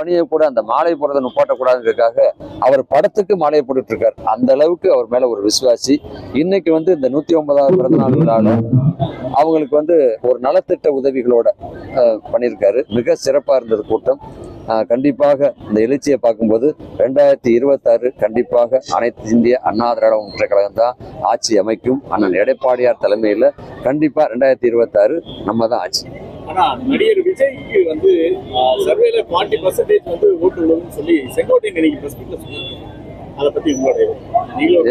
பணியை கூட அந்த மாலை போடுறதை போட்டக்கூடாதுங்கிறதுக்காக அவர் படத்துக்கு மாலையை போட்டுட்டு இருக்கார் அந்த அளவுக்கு அவர் மேல ஒரு விசுவாசி. இன்னைக்கு வந்து இந்த நூத்தி ஒன்பதாவது பிறந்த நாள் விழால அவங்களுக்கு வந்து ஒரு நலத்திட்ட உதவிகளோட பண்ணியிருக்காரு மிக சிறப்பா இருந்தது கூட்டம். கண்டிப்பாக இந்த எழுச்சியை பார்க்கும்போது ரெண்டாயிரத்தி இருபத்தாறு கண்டிப்பாக அனைத்து இந்திய அண்ணா திராவிட முன்னேற்ற கழகம் தான் ஆட்சி அமைக்கும். அண்ணன் எடப்பாடியார் தலைமையில் கண்டிப்பா ரெண்டாயிரத்தி இருபத்தாறு நம்ம தான் ஆட்சி. ஆனா நடிகர் விஜய்க்கு வந்து சர்வேல ஃபார்ட்டி பர்சன்டேஜ் வந்து ஓட்டு விழுதுன்னு சொல்லி செங்கோட்டையன் இன்னைக்கு பிரஸ் மீட்ல சொன்னாங்க அதை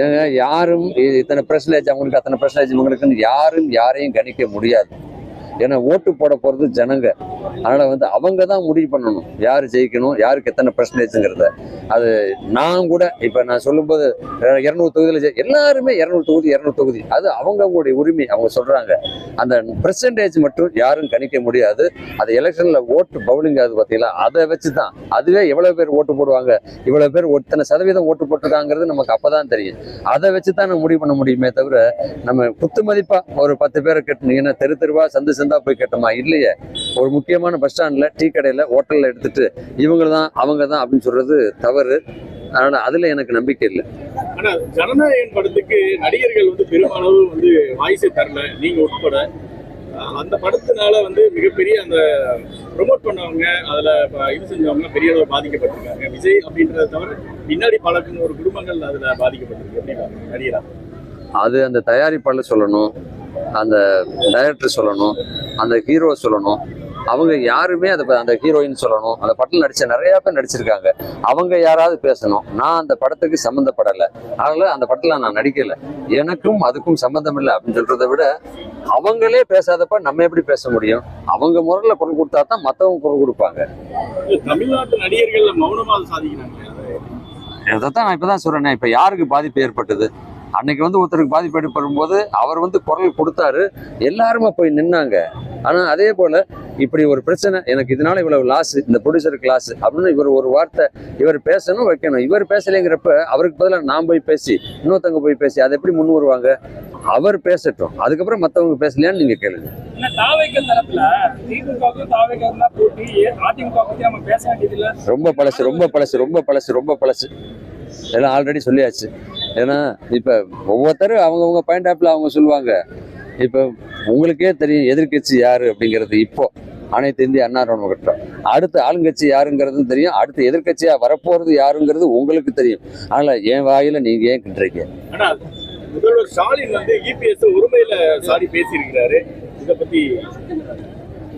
ஏங்க, யாரும் இத்தனை பர்சன்டேஜ் அவங்களுக்கு அத்தனை பர்சன்டேஜ் இவங்களுக்குன்னு யாரும் யாரையும் கணிக்க முடியாது. ஏன்னா ஓட்டு போட போறது ஜனங்க. அதனால வந்து அவங்க தான் முடிவு பண்ணணும். யார் ஜெயிக்கணும் யாருக்கு எத்தனை பர்சன்டேஜுங்கிறத அது நான் கூட இப்ப நான் சொல்லும்போது இரநூறு இருநூறு தொகுதியில் ஜெயி- எல்லாருமே இருநூறு தொகுதி இருநூறு தொகுதி. அது அவங்கவுங்களுடைய உரிமை அவங்க சொல்றாங்க. அந்த பர்சன்டேஜ் மட்டும் யாரும் கணிக்க முடியாது. அது எலெக்ஷன்ல ஓட்டு பவுலிங் அது பார்த்தீங்களா? அதை வச்சு தான் அதுவே எவ்வளவு பேர் ஓட்டு போடுவாங்க? இவ்வளவு பேர் இத்தனை சதவீதம் ஓட்டு போட்டிருக்காங்கிறது நமக்கு அப்பதான் தெரியும். அதை வச்சு தான் நம்ம முடிவு பண்ண முடியுமே தவிர நம்ம குத்து மதிப்பா ஒரு பத்து பேரை கட்டணும் தெரு தெருவா சந்து சந்தா போய் கட்டமா? இல்லையே. ஒரு முக்கியமான பஸ் ஸ்டாண்ட்ல டீ கடையில ஹோட்டல்ல எடுத்துட்டு இவங்க தான் அவங்க தான் அப்படின்னு சொல்றது தவறு. அதனால அதுல எனக்கு நம்பிக்கை இல்லை. ஆனா ஜனநாயகன் படத்துக்கு நடிகர்கள் வந்து பெருமளவு வந்து வாய்ஸை தரல. நீங்க உட்பட. அந்த படத்தினால வந்து மிகப்பெரிய அந்த ப்ரொமோட் பண்ணவங்க அதுல இது செஞ்சவங்க பெரிய அளவு பாதிக்கப்பட்டிருக்காங்க. விஜய் அப்படின்றத தவிர பின்னாடி பல ஒரு குடும்பங்கள் அதுல பாதிக்கப்பட்டிருக்கு. பாருங்க நடிகரா? அது அந்த தயாரிப்பாளர் சொல்லணும். அந்த டைரக்டர் சொல்லணும் அந்த ஹீரோ சொல்லணும். அவங்க யாருமே அதை அந்த ஹீரோயின் சொல்லணும். அந்த படத்தில் நடிச்ச நிறைய பேர் நடிச்சிருக்காங்க. அவங்க யாராவது பேசணும். நான் அந்த படத்துக்கு சம்மந்தப்படலை அதனால அந்த படத்தில் நான் நடிக்கல. எனக்கும் அதுக்கும் சம்மந்தம் இல்லை அப்படின்னு சொல்றதை விட அவங்களே பேசாதப்ப நம்ம எப்படி பேச முடியும்? அவங்க முறையில் குரல் கொடுத்தா தான் மற்றவங்க குரல் கொடுப்பாங்க. தமிழ்நாட்டு நடிகர்கள் மௌனமா சாதிக்கிறாங்க. அதைத்தான் நான் இப்பதான் சொல்றேனே. இப்ப யாருக்கு பாதிப்பு ஏற்பட்டது? அன்னைக்கு வந்து ஒருத்தருக்கு பாதிப்பு ஏற்படும் போது அவர் வந்து குரல் கொடுத்தாரு. எல்லாருமே போய் நின்னாங்க. ஆனா அதே போல இப்படி ஒரு பிரச்சனை எனக்கு இதனால இவ்வளவு லாஸ் இந்த ப்ரொடியூசருக்கு லாஸ் அப்படின்னு இவர் ஒரு வார்த்தை இவர் பேசணும் வைக்கணும். இவர் பேசலைங்கிறப்ப அவருக்கு பதிலாக நான் போய் பேசி இன்னொருத்தவங்க போய் பேசி அதை எப்படி முன் வருவாங்க? அவர் பேசட்டும். அதுக்கப்புறம் மத்தவங்க பேசலையான்னு நீங்க கேளுங்க. ரொம்ப பழசு ரொம்ப பழசு ரொம்ப பழசு ரொம்ப பழசு. எல்லாம் ஆல்ரெடி சொல்லியாச்சு. ஏன்னா இப்போ ஒவ்வொருத்தரும் அவங்கவுங்க பாயிண்ட் ஆஃப்ல அவங்க சொல்லுவாங்க. இப்போ உங்களுக்கே தெரியும் எதிர்க்கட்சி யாரு அப்படிங்கிறது இப்போ அனைத்து இந்திய அண்ணா ராணுவ கட்டம் அடுத்த ஆளுங்கட்சி யாருங்கிறதும் தெரியும். அடுத்து எதிர்க்கட்சியா வரப்போறது யாருங்கிறது உங்களுக்கு தெரியும். அதனால என் வாயில நீங்க ஏன் கிட்டுறீங்க ஆனா முதல்வர் ஸ்டாலின் வந்து இபிஎஸ் உரிமையில சாரி பேசியிருக்கிறாரு. இதை பத்தி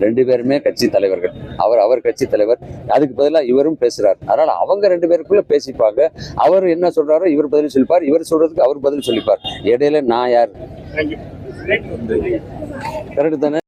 ரெண்டு பேருமே கட்சி தலைவர்கள். அவர் அவர் கட்சி தலைவர். அதுக்கு பதிலாக இவரும் பேசுறார். அதனால அவங்க ரெண்டு பேருக்குள்ள பேசிப்பாங்க. அவர் என்ன சொல்றாரோ இவர் பதில் சொல்லிப்பார். இவர் சொல்றதுக்கு அவர் பதில் சொல்லிப்பார். இடையில நான் யார்? கரெக்ட் தானே?